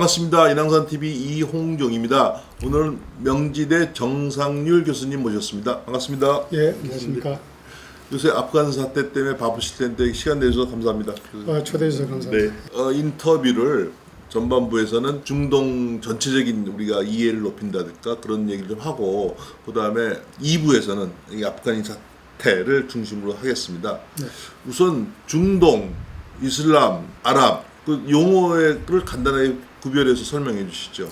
반갑습니다. 인왕산 TV 이홍종입니다. 오늘 명지대 정상률 교수님 모셨습니다. 반갑습니다. 예, 안녕하십니까. 요새 아프간 사태 때문에 바쁘실 텐데 시간 내주셔서 감사합니다. 어, 초대해 주셔서 감사합니다. 네, 어, 인터뷰를 전반부에서는 중동 전체적인 우리가 이해를 높인다든가 그런 얘기를 좀 하고 그 다음에 2부에서는 이 아프간 사태를 중심으로 하겠습니다. 네. 우선 중동, 이슬람, 아랍 그 용어를 간단하게 구별해서 설명해 주시죠.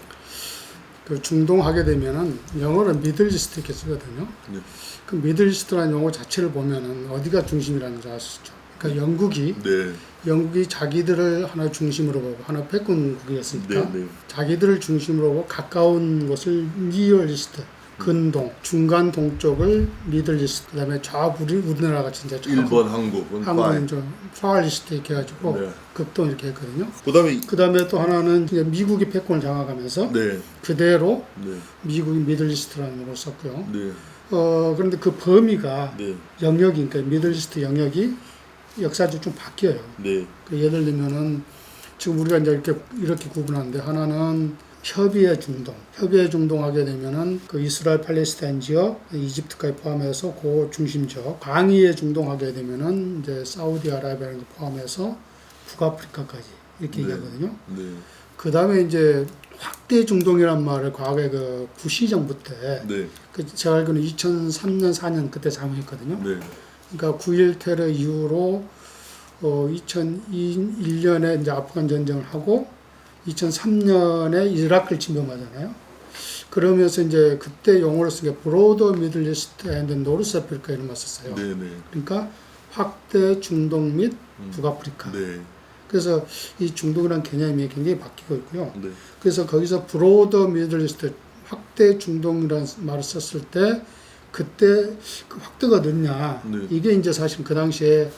그 중동 하게 되면은 영어는 미들리스트 이렇게 쓰거든요. 네. 그 미들리스트라는 용어 자체를 보면은 어디가 중심이라는 줄 아시죠? 그러니까 영국이 네, 영국이 자기들을 하나 중심으로 보고 하나 패권국이었으니까 네, 네. 자기들을 중심으로 보고 가까운 곳을 니얼리스트 근동, 중간 동쪽을 미들리스트, 그다음에 좌우리 우리나라 같이 이제 좌우- 일본, 한국, 한국은 좀 파알리스트 이렇게 해가지고 네. 극동 이렇게 했거든요. 그다음에 그 다음에 또 하나는 이제 미국이 패권을 장악하면서 네, 그대로 네, 미국이 미들리스트라는 걸 썼고요. 네, 어, 그런데 그 범위가 네, 영역이, 그러니까 미들리스트 영역이 역사적으로 좀 바뀌어요. 네, 그 예를 들면은 지금 우리가 이제 이렇게, 이렇게 구분하는데 하나는 협의의 중동. 협의의 중동 하게 되면은 그 이스라엘 팔레스타인 지역, 이집트까지 포함해서 그 중심 지역. 광의의 중동 하게 되면은 이제 사우디아라비아를 포함해서 북아프리카까지 이렇게 네. 얘기하거든요. 네, 그 다음에 이제 확대 중동이란 말을 과거에 그 부시 정부 때, 네, 그 제가 알기로는 2003년, 4년 그때 사용했거든요. 네, 그러니까 9.1 테러 이후로 어, 2001년에 이제 아프간 전쟁을 하고 2003년에 이라크를 침범하잖아요. 그러면서 이제 그때 용어를 쓴게 브로더 미들 리스트 앤드 노르스 아프리카 이런 말 썼어요. 네, 네, 그러니까 확대 중동 및 북아프리카. 네, 그래서 이 중동이라는 개념이 굉장히 바뀌고 있고요. 네, 그래서 거기서 브로더 미들 리스트 확대 중동이라는 말을 썼을 때 그때 그 확대가 늦냐 네. 이게 이제 사실 그 당시에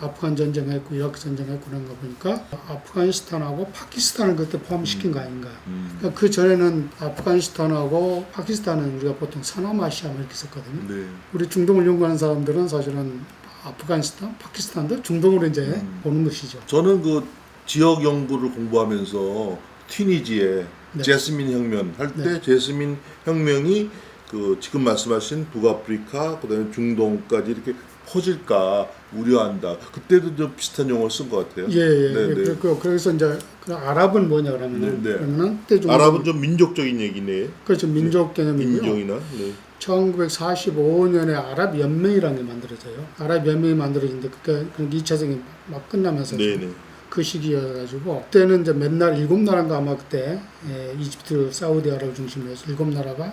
아프간 전쟁했고 이라크 전쟁했고 그런 거 보니까 아프가니스탄하고 파키스탄을 그때 포함시킨 거 아닌가. 음, 그러니까 그 전에는 아프가니스탄하고 파키스탄은 우리가 보통 서남아시아 뭐 이렇게 썼거든요. 네, 우리 중동을 연구하는 사람들은 사실은 아프가니스탄 파키스탄도 중동으로 이제 음. 보는 것이죠. 저는 그 지역 연구를 공부하면서 튀니지의 네. 제스민 혁명 할때 제스민 혁명이 그 지금 말씀하신 북아프리카 그다음에 중동까지 이렇게 퍼질까 우려한다. 그때도 좀 비슷한 용어를 쓴것 같아요. 예, 예. 네, 네. 그리고 그래서 이제 그 아랍은 뭐냐 그러면은 네, 네. 그러면은 그때 좀 아랍은 좀 민족적인 얘기네. 그렇죠 민족 개념이고요. 인종이나. 네. 1945년에 아랍 연맹이라는 게 만들어져요. 아랍 연맹이 만들어진데 그게 2차 세계 막 끝나면서 네, 네. 그 시기여가지고 그때는 이제 맨날 일곱 나라인가 아마 그때 예, 이집트, 사우디아라비 중심으로 해서 일곱 나라가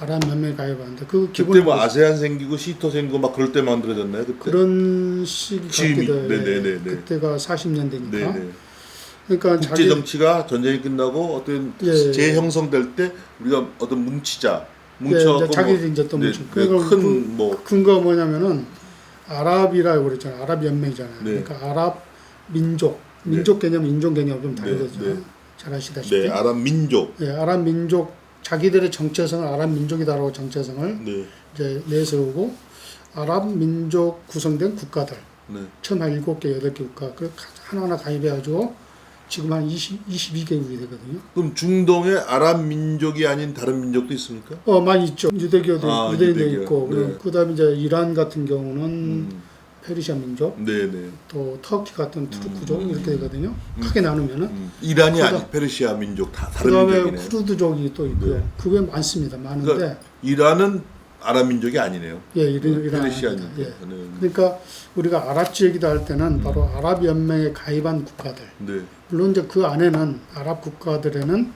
아랍 연맹에 가입하는데 그 그때 기본 뭐 아세안 생기고 시토 생기고 막 그럴 때 만들어졌나요? 그때. 그런 시기 지금이- 같기도. 네, 네, 네, 네. 그때가 40년대니까. 네, 네. 그러니까 국제 자기 정치가 전쟁이 끝나고 어떤 예, 예. 재형성될 때 우리가 어떤 뭉치자 예, 뭉쳐 이제 자기들이 이제 또 네, 뭉쳐. 네, 그걸 그- 큰뭐 근거 뭐냐면은 아랍이라고 그랬잖아요. 아랍 연맹이잖아요. 네. 그러니까 아랍 민족, 민족 개념, 인종 개념 좀 다르거든요. 네, 네. 잘 아시다시피. 네, 아랍 민족. 예, 아랍 민족 자기들의 정체성을 아랍 민족이다라고 정체성을 네, 이제 내세우고 아랍 민족 구성된 국가들 네, 처음 한 일곱 개 여덟 개 국가 그 하나하나 가입해가지고 지금 한 20, 22개국이 되거든요. 그럼 중동에 아랍 민족이 아닌 다른 민족도 있습니까? 어 많이 있죠. 유대교도 아, 유대인도 유대교. 있고 네. 그다음에 이제 이란 같은 경우는 음, 페르시아 민족 네, 네. 또 터키 같은 투르크족 음. 이렇게 되거든요. 크게 나누면은 음, 이란이 그다- 아닌 페르시아 민족 다 다른 그다음에. 쿠르드족이 또 있고요. 네. 그게 많습니다. 많은데 그러니까 이란은 아랍 민족이 아니네요. 예 이런 이런 페르시아 아닙니다. 민족. 예. 네. 그러니까 우리가 아랍 지역이다 할 때는 바로 아랍 연맹에 가입한 국가들. 네. 물론 이제 그 안에는 아랍 국가들에는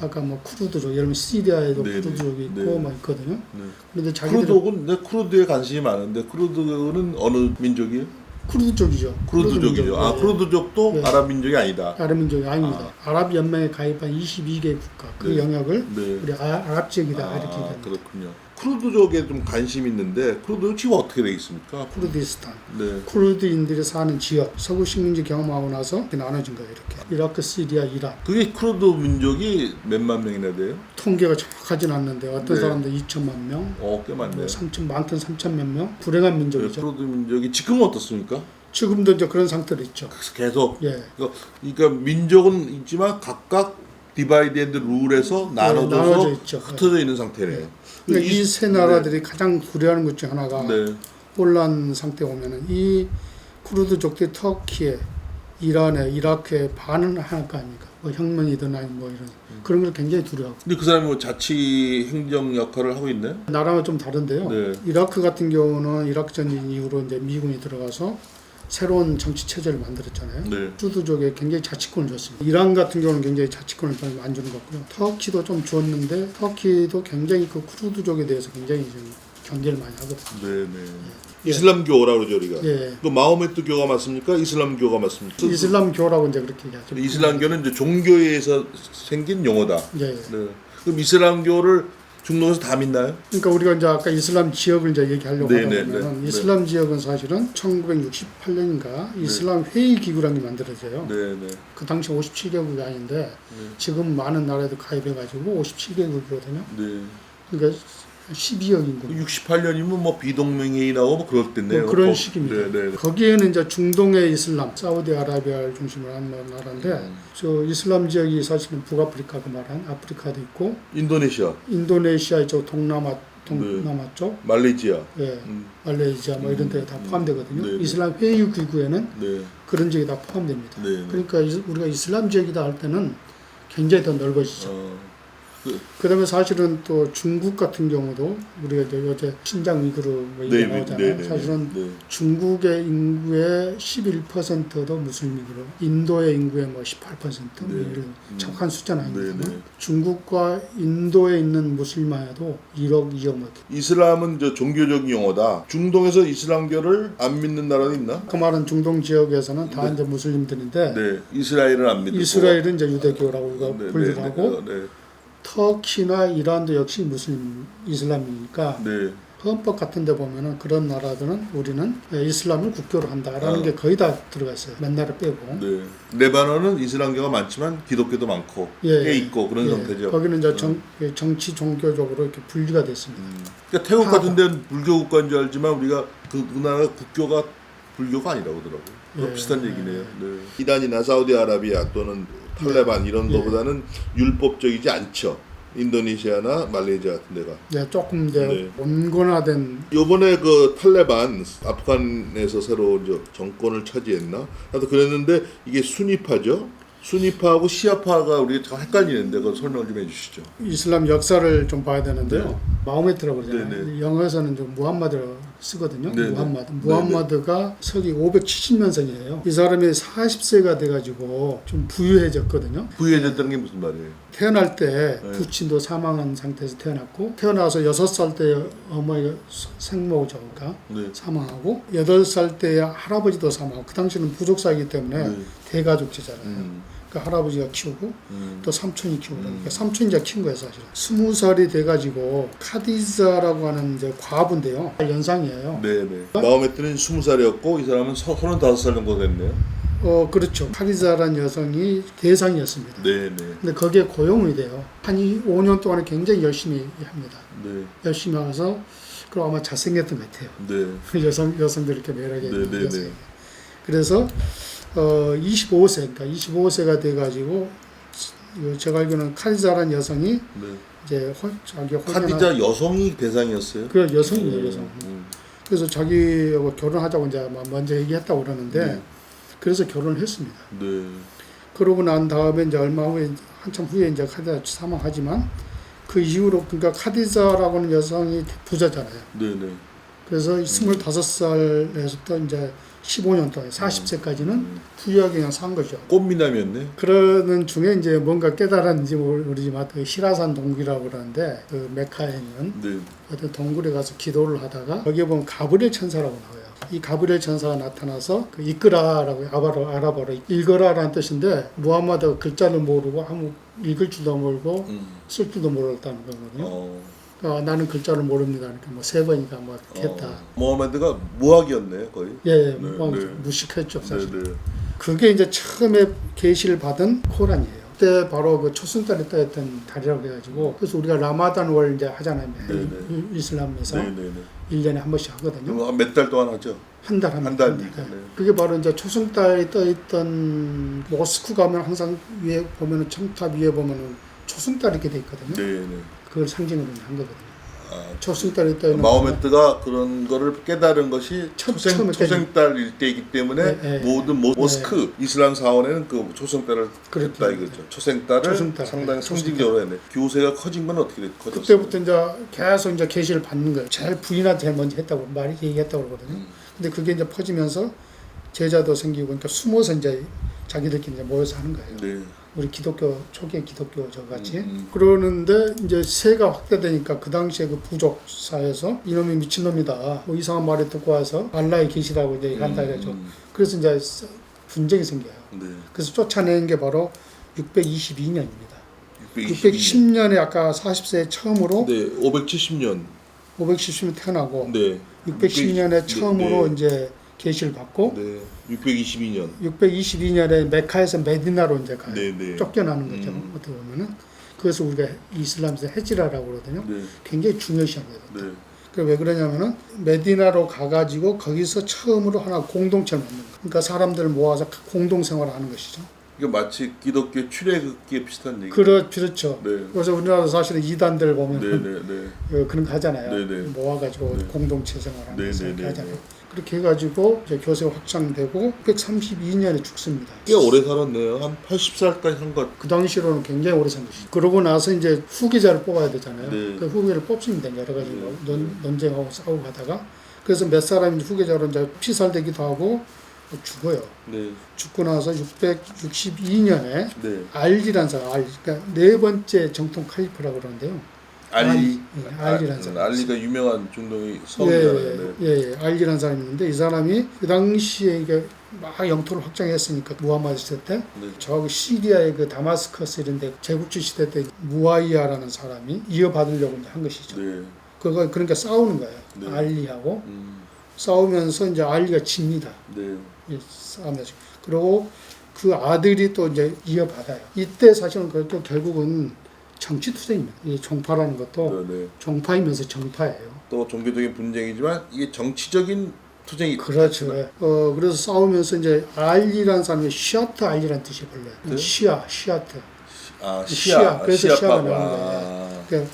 아까 뭐 쿠르드족, 예를 들면 시리아에도 음. 네, 네. 쿠르드족이 있고 네. 막 있거든요. 네. 그런데 자기들 쿠르드족은 네, 쿠르드에 관심이 많은데 쿠르드는 어느 민족이에요? 쿠르드족이죠. 쿠르드족이죠. 아, 예. 쿠르드족도 네. 아랍 민족이 아니다. 아랍 민족이 아닙니다. 아 랍 연맹에 가입한 22개 국가 그 네. 영역을 네. 우리 아, 아랍 지역이다 이렇게 아, 얘기합니다. 그렇군요. 쿠르드족에 좀 관심 있는데 쿠르드 지금 어떻게 돼 있습니까? 쿠르디스탄. 네. 쿠르드인들이 사는 지역, 서구 식민지 경험하고 나서 이렇게 나눠진 거예요. 이렇게 이라크, 시리아, 이란. 그게 쿠르드 민족이 몇만 명이나 돼요? 통계가 정확하진 않는데 어떤 네. 사람들 2천만 명, 어, 꽤 많네요. 뭐 3천 많든 3천 몇 명. 불행한 네, 민족이죠. 쿠르드 민족이 지금은 어떻습니까? 지금도 이제 그런 상태로 있죠. 계속 예. 그러니까, 그러니까 민족은 있지만 각각 디바이드 앤드 룰에서 나눠져서 나눠져 있죠. 흩어져 있는 상태네요. 그러니까 이 세 나라들이 가장 두려워하는 것 중 하나가 네. 혼란 상태 오면은 이 쿠르드족들이 터키에 이란에 이라크에 반은 할 거 아닙니까? 뭐 혁명이든 아니 뭐 이런 그런 걸 굉장히 두려워하고 근데 그 사람이 뭐 자치 행정 역할을 하고 있네. 나라가 좀 다른데요. 네. 이라크 같은 경우는 이라크 전쟁 이후로 이제 미군이 들어가서 새로운 정치 체제를 만들었잖아요. 네. 쿠르드족에 굉장히 자치권을 줬습니다. 이란 같은 경우는 굉장히 자치권을 별로 안 주는 것 같고요. 터키도 좀 줬는데 터키도 굉장히 그 쿠르드족에 대해서 굉장히 좀 경계를 많이 하거든요. 네, 네. 이슬람교라고 그러죠, 우리가. 예. 그 마호메트 교가 맞습니까? 이슬람교가 맞습니까? 이슬람교라고 이제 그렇게 얘기하죠. 이슬람교는 이제 종교에서 생긴 용어다. 예. 예. 네. 그럼 이슬람교를 중동에서 다 믿나요? 그러니까 우리가 이제 아까 이슬람 지역을 이제 얘기하려고 네, 하다 네, 보면 네, 이슬람 지역은 사실은 1968년인가 이슬람 회의 기구라는 게 만들어져요. 네, 네. 그 당시 57개국이 아닌데 지금 많은 나라에도 가입해가지고 57개국이거든요. 네. 그러니까 12억 인구. 68년이면 뭐 비동맹이 나오고 뭐 그럴 때네요. 뭐 그런 어, 시기입니다. 네, 네. 네. 거기에는 이제 중동의 이슬람, 사우디아라비아를 중심으로 한 나라인데 음. 저 이슬람 지역이 사실은 북아프리카 그 말한 아프리카도 있고 인도네시아, 인도네시아 저 동남아 동남아 쪽, 말레이시아. 예, 음. 말레이시아 뭐 이런 데가 다 포함되거든요. 네, 네. 이슬람 회의 기구에는 네. 그런 지역이 다 포함됩니다. 네, 네. 그러니까 이- 우리가 이슬람 지역이다 할 때는 굉장히 더 넓어지죠. 어. 그다음에 사실은 또 중국 같은 경우도 우리가 이제 요새 신장 위구르 뭐 네, 얘기 네, 나오잖아요. 네, 네, 사실은 네. 중국의 인구의 11%도 무슬림이고 인도의 인구의 뭐 18%뭐 네. 이런 정확한 숫자는 아닙니다만 네, 네. 중국과 인도에 있는 무슬림만해도 1억 2억 뭐 이슬람은 저 종교적인 용어다. 중동에서 이슬람교를 안 믿는 나라는 있나? 그 말은 중동 지역에서는 다 이제 무슬림들인데 네. 이스라엘은 안 믿고. 이스라엘은 이제 유대교라고 우리가 네, 네, 분류를 네, 하고 네. 터키나 이란도 역시 무슬림 이슬람이니까 네. 헌법 같은 데 보면은 그런 나라들은 우리는 이슬람을 국교로 한다라는 어. 게 거의 다 들어가 있어요. 몇 나라 빼고. 네. 레바논은 이슬람교가 많지만 기독교도 많고 예. 꽤 있고 그런 예, 상태죠. 거기는 이제 정, 정치 종교적으로 이렇게 분리가 됐습니다. 음. 그러니까 태국 하고. 같은 데는 불교 국가인 줄 알지만 우리가 그, 그 나라 국교가 불교가 아니라고 하더라고요. 예. 비슷한 얘기네요. 네. 이란이나 사우디아라비아 또는 탈레반 이런 예. 거보다는 율법적이지 않죠. 인도네시아나 말레이시아 같은 데가. 네, 조금 이제 네. 온건화된 요번에 그 탈레반 아프간에서 새로 이제 정권을 차지했나? 하여튼 그랬는데 이게 순위파죠. 순위파하고 시아파가 우리가 참 헷갈리는데 그거 설명 좀 해주시죠. 이슬람 역사를 좀 봐야 되는데요. 네. 마호메트라고 그러잖아요. 네, 영어에서는 좀 무함마드라고 쓰거든요. 네, 네. 무함마드. 네, 무함마드가 서기 570년생이에요. 이 사람이 40세가 돼가지고 좀 부유해졌거든요. 부유해졌다는 게 무슨 말이에요? 태어날 때 네. 부친도 사망한 상태에서 태어났고 태어나서 6살 때 어머니가 생모자가 네. 사망하고 8살 때 할아버지도 사망하고 그 당시는 부족사이기 때문에 네. 대가족제잖아요. 음. 그 할아버지가 키우고 음. 또 삼촌이 키우고 그러니까 삼촌이 이제 키운 거예요 사실. 스무 살이 돼가지고 카디자라고 하는 이제 과부인데요. 연상이에요. 네네. 마호메트는 20살이었고 이 사람은 서, 35살 정도 됐네요. 어 그렇죠. 카디자라는 여성이 대상이었습니다. 네네. 근데 거기에 고용이 돼요. 한 5년 동안에 굉장히 열심히 합니다. 네. 열심히 하면서 그리고 아마 잘생겼던 것 같아요. 네. 여성 여성들 이렇게 매력이 네, 있는 네. 네. 그래서 어 25세 그러니까 25세가 돼가지고 이 제가 알기로는 카디자라는 여성이 네. 이제 혼, 자기 혼연한 카디자 여성이 대상이었어요. 그 여성이에요 여성. 음. 그래서 자기하고 결혼하자고 이제 막 먼저 얘기했다고 그러는데 네. 그래서 결혼을 했습니다. 네. 그러고 난 다음에 이제 얼마 후에 한참 후에 이제 카디자 사망하지만 그 이후로 그러니까 카디자라고 하는 여성이 부자잖아요. 네네. 그래서 음. 25살에서부터 이제 15년 동안 40세까지는 음. 부유하게 그냥 산 거죠. 꽃미남이었네. 그러는 중에 이제 뭔가 깨달았는지 모르지만 그 히라산 동굴이라고 그러는데 그 메카에 있는 네. 어떤 동굴에 가서 기도를 하다가 거기에 보면 가브리엘 천사라고 나와요. 이 가브리엘 천사가 나타나서 그 이끄라라고 아바로 아랍어로 읽어라라는 뜻인데 무함마드가 글자를 모르고 아무 읽을 줄도 모르고 음. 쓸 줄도 모르겠다는 거거든요. 어. 어, 나는 글자를 모릅니다. 그러니까 뭐 세 번이니까 뭐 했다. 어. 모하메드가 무학이었네 거의. 예, 예, 네, 뭐 네. 무식했죠 사실. 네 네. 그게 이제 처음에 계시를 받은 코란이에요. 그때 바로 그 초승달이 떠있던 달이라고 해가지고 그래서 우리가 라마단 월 이제 하잖아요. 네, 네. 이- 이슬람에서 네 네네. 일 1년에 한 번씩 하거든요. 몇 달 동안 하죠? 한 달한한 달. 달. 네. 네. 그게 바로 이제 초승달이 떠있던 모스크 가면 항상 위에 보면은 첨탑 위에 보면은 초승달 이렇게 돼 있거든요. 네 네. 그걸 상징으로 한 거거든요. 아, 초승달이 떠있는 마호메트가 그런 거를 깨달은 것이 첫- 초생, 처음에 초생달일 때이기 때문에 네, 네. 모든 모, 모스크 이슬람 사원에는 그 초생달을 그렇게 했다 이거죠. 초생달을 초생달. 상당히 네, 상징적으로 했네. 교세가 커진 건 어떻게 됐- 커졌어요? 그때부터 이제 계속 이제 계시를 받는 거예요. 제일 부인한테 먼저 했다고 말이 얘기했다고 그러거든요. 음. 근데 그게 이제 퍼지면서 제자도 생기고 그러니까 숨어서 이제 자기들끼리 이제 모여서 하는 거예요. 네. 우리 기독교 초기의 기독교 저 같이 음, 음. 그러는데 이제 세가 확대되니까 그 당시에 그 부족 사회에서 이놈이 미친놈이다 뭐 이상한 말을 듣고 와서 알라의 계시라고 이제 한다 이거죠. 음, 그래서 이제 서- 분쟁이 생겨요. 네. 그래서 쫓아낸 게 바로 622년입니다. 620년. 610년에 아까 40세에 처음으로 네, 570년. 570년 태어나고 네. 610년에 네, 처음으로 네. 이제 계시를 받고 네. 622년. 622년에 메카에서 메디나로 이제 가요. 네, 네. 쫓겨나는 거죠. 음. 어떻게 보면은 그것을 우리가 이슬람에서 헤지라라고 그러거든요. 네. 굉장히 중요시한 거예요. 네. 그왜 그러냐면은 메디나로 가가지고 거기서 처음으로 하나 공동체를 만든 거예요. 그러니까 사람들을 모아서 공동 생활을 하는 것이죠. 이게 마치 기독교 출애굽기에 비슷한 얘기. 그렇, 그렇죠. 네. 그래서 우리나라도 사실은 이단들 보면 네, 네, 네. 어, 그런 거 하잖아요. 네, 네. 모아가지고 네. 공동체 생활하는 네, 것을 네, 네, 하잖아요. 네. 그렇게 해가지고 이제 교세가 확장되고 632년에 죽습니다. 꽤 오래 살았네요. 한 80살까지 한 것. 그 당시로는 굉장히 오래 산 것이죠. 그러고 나서 이제 후계자를 뽑아야 되잖아요. 네. 그 후계를 뽑습니다. 여러 가지 뭐 네. 논, 논쟁하고 싸우고 하다가 그래서 몇 사람이 후계자로 이제 피살되기도 하고 죽어요. 네. 죽고 나서 662년에 네. 알리란 사람, 알, 그러니까 네 번째 정통 칼리프라고 그러는데요. 알리. 예, 알리란 아, 사람. 알리가 유명한 중동의 예, 성이잖아요. 예, 예, 알리란 사람이 있는데 이 사람이 그 당시에 이게 막 영토를 확장했으니까 무하마드 시대 때 네. 저기 시리아의 그 다마스커스 이런 데 제국주 시대 때 무아이아라는 사람이 이어받으려고 한 것이죠. 네. 그거 그러니까 싸우는 거예요. 네. 알리하고 음, 싸우면서 이제 알리가 집니다. 네. 이 싸우면서 그리고 그 아들이 또 이제 이어받아요. 이때 사실은 그것도 결국은 정치 투쟁입니다. 이 종파라는 것도 네, 네. 종파이면서 정파예요. 또 종교적인 분쟁이지만 이게 정치적인 투쟁이 그렇죠. 어 그래서 싸우면서 이제 알리라는 사람이 시아트 알리라는 뜻이 원래 네? 시아 시아트. 아 시아, 시아 그래서 시아파 시아가 나오는 아, 그,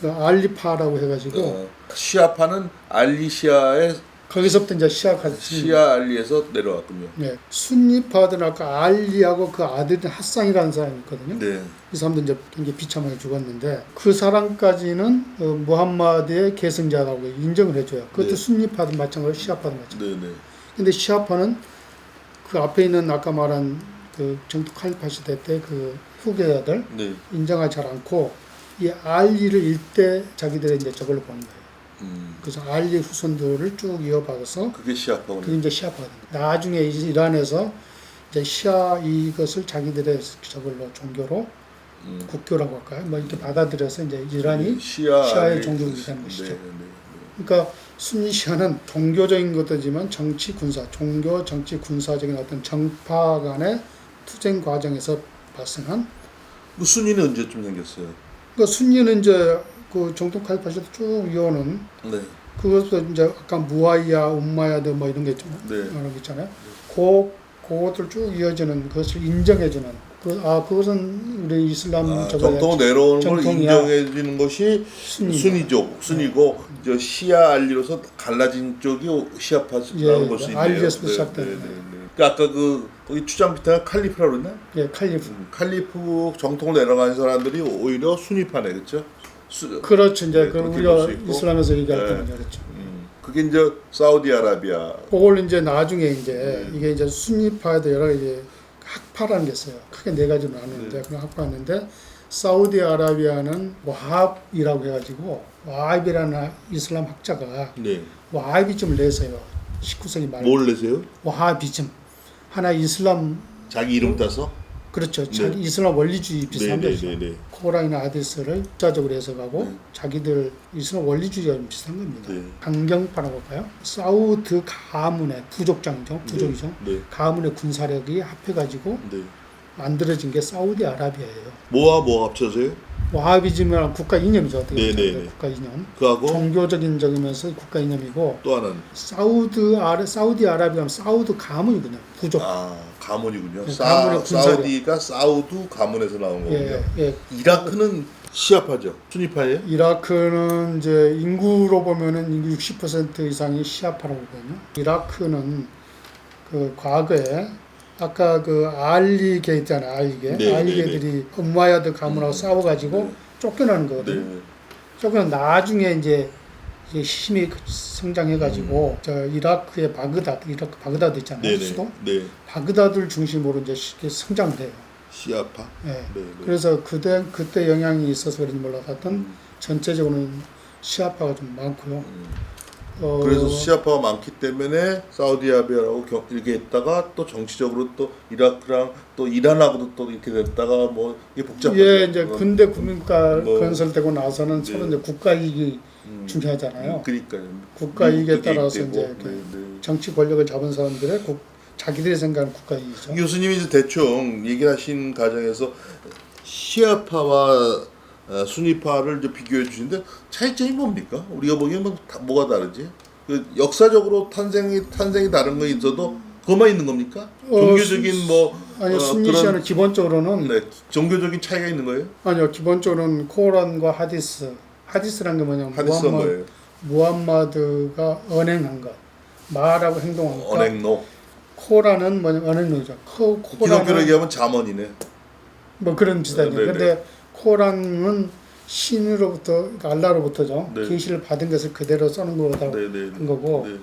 그 알리파라고 해가지고 어, 시아파는 알리시아의 거기서부터 이제 시작하지. 시아 알리에서 내려왔군요. 네, 순니파들은 아까 알리하고 그 아들인 핫상이라는 사람이 있거든요. 네. 이 사람도 이제 굉장히 비참하게 죽었는데 그 사람까지는 어, 무함마드의 계승자라고 인정을 해줘요. 그것도 네. 순니파도 마찬가지고 시아파도 마찬가지. 네, 네. 근데 시아파는 그 앞에 있는 아까 말한 그 정토 칼리파 시대 때 그 후계자들 네. 인정하지 잘 않고 이 알리를 일대 자기들의 이제 저걸로 보는 거예요. 음. 그래서 알리 후손들을 쭉 이어받아서 그게 시아파군요. 그게 이제 시아파거든요. 나중에 이제 이란에서 이제 시아 이것을 자기들의 저걸로 종교로 음. 국교라고 할까요? 뭐 이렇게 받아들여서 이제 이란이 시아 시아의 종교가 된 것이죠. 네, 네, 그러니까 순니 시아는 종교적인 것도지만 정치 군사, 종교 정치 군사적인 어떤 정파 간의 투쟁 과정에서 발생한 그 순위는 언제쯤 생겼어요? 그러니까 순니는 이제 그 정통 칼파시도 쭉 이어오는 네. 그것도 이제 아까 무아이야, um마야드 뭐 이런 게좀 네. 여러 개 있잖아요. 그 그것들 쭉 이어지는 그것을 인정해주는 그, 아 그것은 우리 이슬람 아, 정통 내려오는 걸. 인정해 주는 것이 순위 순위죠. 순위고 저 시아 알리로서 갈라진 쪽이 시아파라고 예, 볼수 있네요. 알리에서부터 시작되는 그 아까 그 거기 추장 비타가 칼리프라고 그랬나? 예, 칼리프. 음, 칼리프 정통을 내려가는 사람들이 오히려 순위파네, 그렇죠? 수, 그렇죠. 이제 네, 그 그렇게 우리가. 이슬람에서 얘기할 네. 때는 그렇죠. 음, 그게 이제 사우디아라비아. 그걸 이제 나중에 이제 네. 이게 이제 순위파에도 여러 가지 학파라는 게 있어요. 크게 네 가지로 나누는데 네. 그런 학파였는데 사우디아라비아는 와합이라고 해가지고 와합이라는 이슬람 학자가 네. 와하비즘을 내세요. 19세기 말 뭘 내세요? 와하비즘 하나 이슬람 자기 이름 따서? 그렇죠. 네. 이슬람 원리주의 비슷한 거죠. 네네네 네. 코란이나 하디스를 자적으로 해석하고 네. 자기들 이슬람 원리주의가 좀 비슷한 겁니다. 네. 강경파라고 할까요? 사우드 가문의 부족장이죠. 부족이죠. 네. 가문의 군사력이 합해가지고 네. 만들어진 게 사우디아라비아예요. 뭐와 뭐 합쳐서요? 와하비즘이라는 국가 이념이죠. 어떻게 네, 보면 네, 네. 국가 이념. 그하고 종교적인 적이면서 국가 이념이고 또 하나는 사우드 아라 사우디 아라비아는 사우드 가문이군요. 부족. 아 가문이군요. 네, 사, 가문의 군사력. 사우디가 사우드 가문에서 나온 거군요. 예, 예. 이라크는 시아파죠. 순위파예요? 이라크는 이제 인구로 보면은 인구 60% 이상이 시아파라고 보거든요. 이라크는 그 과거에 아까 그 알리게 있잖아요. 알리게. 네, 알리게들이 엄마야드 가문하고 싸워가지고 네. 쫓겨나는 네. 거거든요. 쫓겨나 나중에 이제 힘이 성장해가지고 저 이라크의 바그다드, 이라크 바그다드 있잖아요. 음. 네네. 수도. 네. 바그다드를 중심으로 이제 쉽게 성장돼요. 시아파. 예. 네. 네. 그래서 그때 그때 영향이 있어서 그런지 몰라도 하여튼 음. 전체적으로는 시아파가 좀 많고요. 음. 어, 그래서 시아파가 많기 때문에 사우디아라비아라고 경- 이렇게 했다가 또 정치적으로 또 이라크랑 또 이란하고도 또 이렇게 됐다가 뭐 이게 복잡하죠. 예, 이제. 근대 국민가 뭐, 건설되고 나서는 네. 서로 이제 국가 이익이 음. 중요하잖아요. 그러니까요. 국가 이익에 따라서. 이제 네, 네. 정치 권력을 잡은 사람들의 국, 자기들이 생각하는 국가 이익이죠. 교수님이 이제 대충 얘기하신 과정에서 시아파와 어, 순위파를 이제 비교해 주시는데 차이점이 뭡니까? 우리가 보기엔 뭐 다- 뭐가 다르지? 그 역사적으로 탄생이 탄생이 다른 거 있어도 그것만 있는 겁니까? 어, 종교적인 뭐 아니 어, 순니 그런- 시아는 기본적으로는 네, 종교적인 차이가 있는 거예요? 아니요 기본적으로는 코란과 하디스 하디스란 게 뭐냐면 무함마-? 무함마드가 언행한 것 말하고 행동한 것 언행로. 코란은 뭐냐면 언행로죠. 코, 기독교로 코란은 얘기하면 잠언이네. 뭐 그런 비슷하죠. 네, 네, 근데 코란은 신으로부터 그러니까 알라로부터죠. 네. 계시를 받은 것을 그대로 써는 거다 네, 네. 한 거고 네.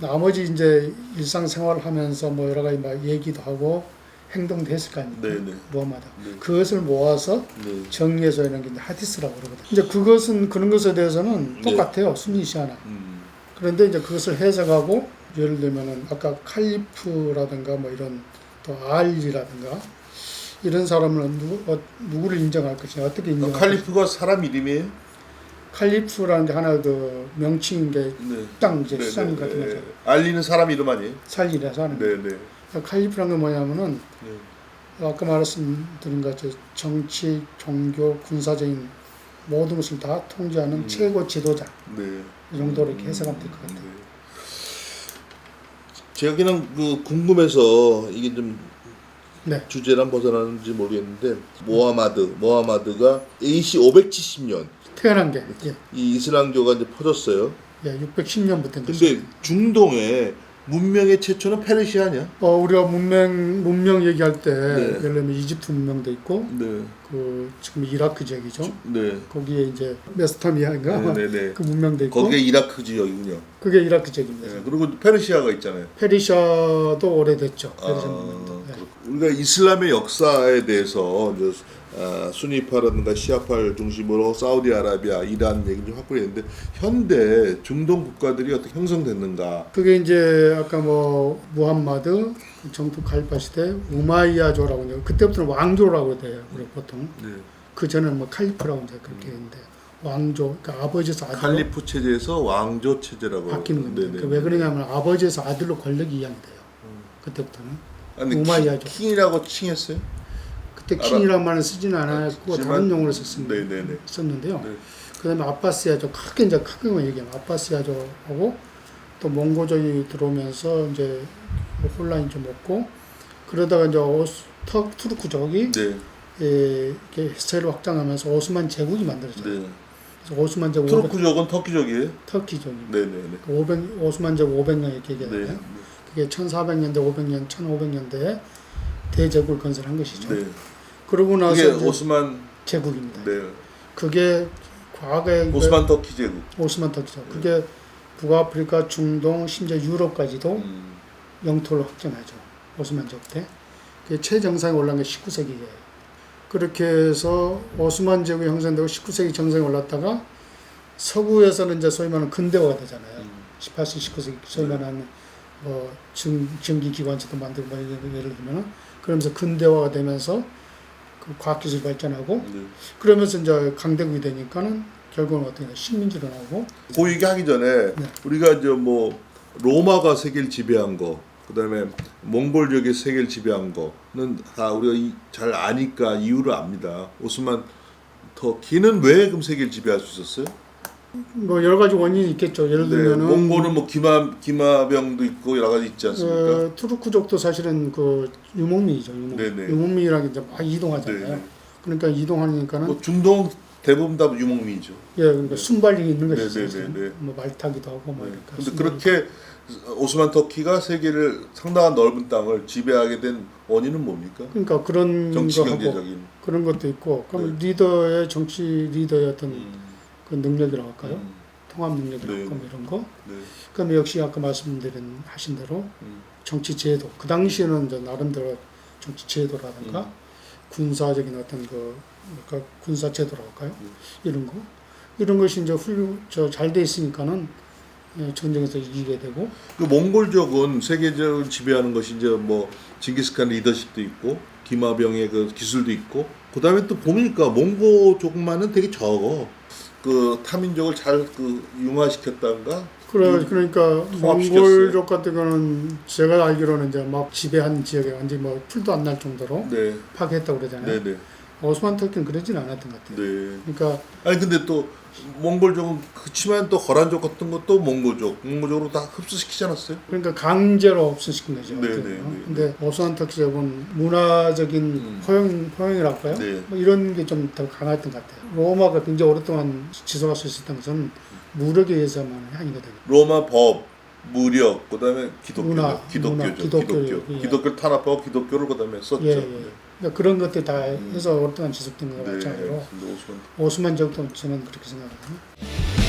나머지 이제 일상생활을 하면서 뭐 여러 가지 막 얘기도 하고 행동도 했을 거 아닙니까? 네, 네. 무함마다 네. 그것을 모아서 네. 정리해서 이런 게 이제 하디스라고 그러거든요. 이제 그것은 그런 것에 대해서는 네. 똑같아요. 순니 시아나. 음. 그런데 이제 그것을 해석하고 예를 들면은 아까 칼리프라든가 뭐 이런 또 알리라든가 이런 사람은 누구 어, 누구를 인정할 것이냐 어떻게 인정할 것이냐 칼리프가 사람 이름이에요? 칼리프라는 게 하나 그 명칭인 게 네. 이제 네, 수장 네, 같은 네. 거죠. 알리는 사람 이름 아니에요? 살리라서 하는 네, 거예요. 네. 그러니까 칼리프라는 게 뭐냐면은 네. 아까 말씀드린 것처럼 정치, 종교, 군사적인 모든 것을 다 통제하는 음. 최고 지도자 네. 이 정도로 이렇게 해석하면 될 것 같아요. 네. 제가 그냥 그 궁금해서 이게 좀 네. 주제랑 벗어나는지 모르겠는데 모하마드 모하마드가 AC 570년 태어난 게 예, 이 이슬람교가 이제 퍼졌어요. 예 610년부터 근데 중동에 문명의 최초는 페르시아 냐? 어, 우리가 문명 문명 얘기할 때 네. 예를 들면 이집트 문명도 있고 네. 그 지금 이라크 지역이죠. 네. 거기에 이제 메소포타미아인가 네, 네, 네. 그 문명도 있고 거기가 이라크 지역이군요. 그게 이라크 지역입니다. 네. 그리고 페르시아가 있잖아요. 페르시아도 오래됐죠. 아, 페르시아 문명도. 네. 그렇고. 우리가 이슬람의 역사에 대해서 이제 아, 수니파라든가 시아파를 중심으로 사우디아라비아, 이란 얘기 좀 하고 있는데 현대 중동 국가들이 어떻게 형성됐는가? 그게 이제 아까 뭐 무함마드 정토 칼파 시대 우마이야조라고 이제 그때부터는 왕조라고 돼요. 우리 보통 네. 그 전에는 뭐 칼리프라고 이제 그렇게 했는데 왕조 그러니까 아버지에서 아들로 칼리프 체제에서 왕조 체제라고 바뀌는 겁니다. 네네. 그왜 그러냐면 아버지에서 아들로 권력이 이양이 돼요. 그때부터는 아니, 우마이야죠. 킹, 킹이라고 칭했어요? 그때. 킹이라는 말은 쓰지는 않았고 하지만- 다른 용어를 썼습니다. 네네네. 썼는데요. 네. 그다음에 아바스야조 크게 이제 크게 얘기하면 아바스야조하고 또 몽고족이 들어오면서 이제 혼란이 좀 없고 그러다가 이제 오스, 터, 투르크족이 네. 예, 이렇게 세를 확장하면서 오스만 제국이 만들어져요. 네. 그래서 오스만 제국 500, 투르크족은 터키족이에요? 터키족입니다. 네네네. 500 오스만 제국 500년 이렇게 네. 얘기하잖아요. 그게 1400년대, 500년, 1500년대에 대제국을 건설한 것이죠. 네. 그러고 나서 그게 이제 오스만 제국입니다. 네. 그게 과거에 그 오스만 터키 제국. 오스만 터키죠. 그게 북아프리카, 중동, 심지어 유럽까지도 음. 영토를 확정하죠. 오스만 제국 때. 그게 최정상에 올라간 게 19세기예요. 그렇게 해서 오스만 제국이 형성되고 19세기 정상에 올랐다가 서구에서는 이제 소위 말하는 근대화가 되잖아요. 음. 18세기, 19세기 소위 말하는 뭐 정, 정기 기관차도 만들고 뭐 예를, 들면 그러면서 근대화가 되면서 그 과학기술 발전하고 네. 그러면서 이제 강대국이 되니까는 결국은 어떻게 돼? 식민지로 나오고 그 얘기 하기 전에 네. 우리가 이제 뭐 로마가 세계를 지배한 거 그다음에 몽골족의 세계를 지배한 거는 다 우리가 이- 잘 아니까 이유를 압니다. 오스만 터키는 왜 그럼 세계를 지배할 수 있었어요? 뭐 여러 가지 원인이 있겠죠. 예를 네, 들면은 몽골은 뭐 기마 기마병도 있고 여러 가지 있지 않습니까? 어, 투르크족도 사실은 그 유목민이죠. 유목. 네네. 유목 민이라는 게 이제 막 이동하잖아요. 네네. 그러니까 이동하니까는 뭐 중동 대부분 다 유목민이죠. 예, 그러니까 순발력이 있는 네네, 것이죠. 네네. 뭐말 타기도 하고 뭐 네. 그러니까 근데 순발력. 그렇게 오스만 터키가 세계를 상당한 넓은 땅을 지배하게 된 원인은 뭡니까? 그러니까 그런 정치 거 하고 경제적인. 그런 것도 있고 그럼 리더의 정치 리더의 어떤 음, 그 능력이라고 할까요? 음, 통합 능력이라고 네. 할까 뭐 이런 거. 네. 그럼 역시 아까 말씀드린 하신 대로 음, 정치 제도 그 당시에는 이제 나름대로 정치 제도라든가 음. 군사적인 어떤 그 그러니까 군사 제도라고 할까요? 음. 이런 거 이런 것이 이제 훌륭 저잘 돼 있으니까는 예, 전쟁에서 이기게 되고 그 몽골족은 세계적으로 지배하는 것이 이제 뭐 징기스칸 리더십도 있고 기마병의 그 기술도 있고 그다음에 또 보니까 몽고족만은 되게 적어. 그 타민족을 잘 그 융화시켰다는가? 그래 음, 그러니까 통합시켰어요. 몽골족 같은 거는 제가 알기로는 이제 막 지배한 지역에 완전 뭐 풀도 안 날 정도로 네, 파괴했다고 그러잖아요. 네, 네, 오스만 터키는 그러진 않았던 것 같아요. 네. 그러니까 아니 근데 또 몽골족은 그렇지만 또 거란족 같은 것도 몽고족, 몽고족으로 다 흡수시키지 않았어요? 그러니까 강제로 없애시킨 거죠. 네, 어떻게 네, 보면. 네, 근데 오스만 터키족은 문화적인 음. 허용 허용이랄까요? 네. 뭐 이런 게 좀 더 강했던 것 같아요. 로마가 굉장히 오랫동안 지속할 수 있었던 것은 무력에 의해서만 아니거든요. 로마 법, 무력, 그다음에 기독교, 문화, 기독교죠. 문화, 기독교, 기독교요. 예. 기독교를 탄압하고 기독교를 그다음에 썼죠. 예, 예. 그러니까 그런 것들 다 음. 해서 오랫동안 지속된 것 네, 마찬가지로 근데 오스만 오스만족도 저는 그렇게 생각하거든요.